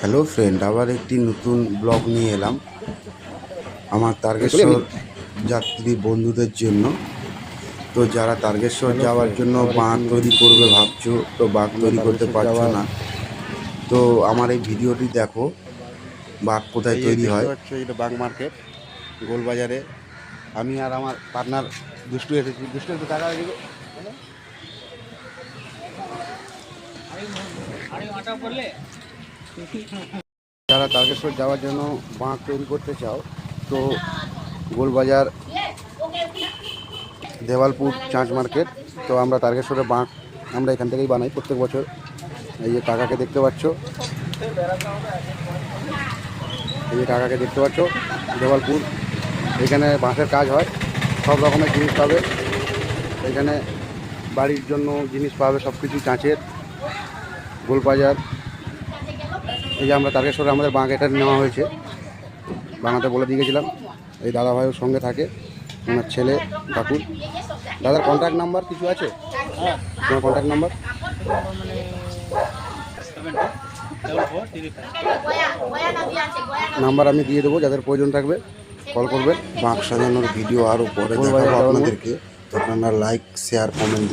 Hello friend আবার একটি নতুন ব্লগ নিয়ে এলাম। আমার তারকেশ্বর যাত্রী বন্ধুদের জন্য। তো যারা তারকেশ্বর যাওয়ার জন্য বাঁক তৈরি করবে ভাবছ তো বাঁক তৈরি করতে পারছ না। তো আমার এই ভিডিওটি দেখো বাঁক কোথায় তৈরি হয়। হচ্ছে এটা বাগ মার্কেট গোলবাজারে। আমি আর আমার পার্টনার দুষ্টু এসেছি। দুষ্টু একটু টাকা দিবে যারা তারকেশ্বর যাওয়ার জন্য বাঁক তৈরি করতে চাও, তো গোলবাজার, দেওয়ালপুর, চাঁচ মার্কেট, তো আমরা তারকেশ্বরের বাঁক আমরা এখান থেকেই বানাই প্রত্যেক বছর। এই যে কাকাকে দেখতে পাচ্ছ, এই যে কাকাকে দেখতে পাচ্ছ, দেওয়ালপুর। এখানে বাঁশের কাজ হয়, সব রকমের জিনিস পাবে। এখানে বাড়ির জন্য জিনিস পাবে সব কিছু কাঁচের গোলবাজার এই যে আমরা তারকেশ্বরে আমাদের বাঁক এটা নেওয়া হয়েছে। বানাতে বলে দিয়ে গেছিলাম। এই দাদা ভাইয়ের সঙ্গে থাকে ওনার ছেলে কাকুর দাদার কন্ট্যাক্ট নাম্বার কিছু আছে? তোমার কন্ট্যাক্ট নাম্বার নাম্বার আমি দিয়ে দেবো যাদের প্রয়োজন থাকবে কল করবেন বাঁক সাজানোর ভিডিও আরও পরে দেখাবো আপনাদেরকে। আপনারা লাইক শেয়ার কমেন্ট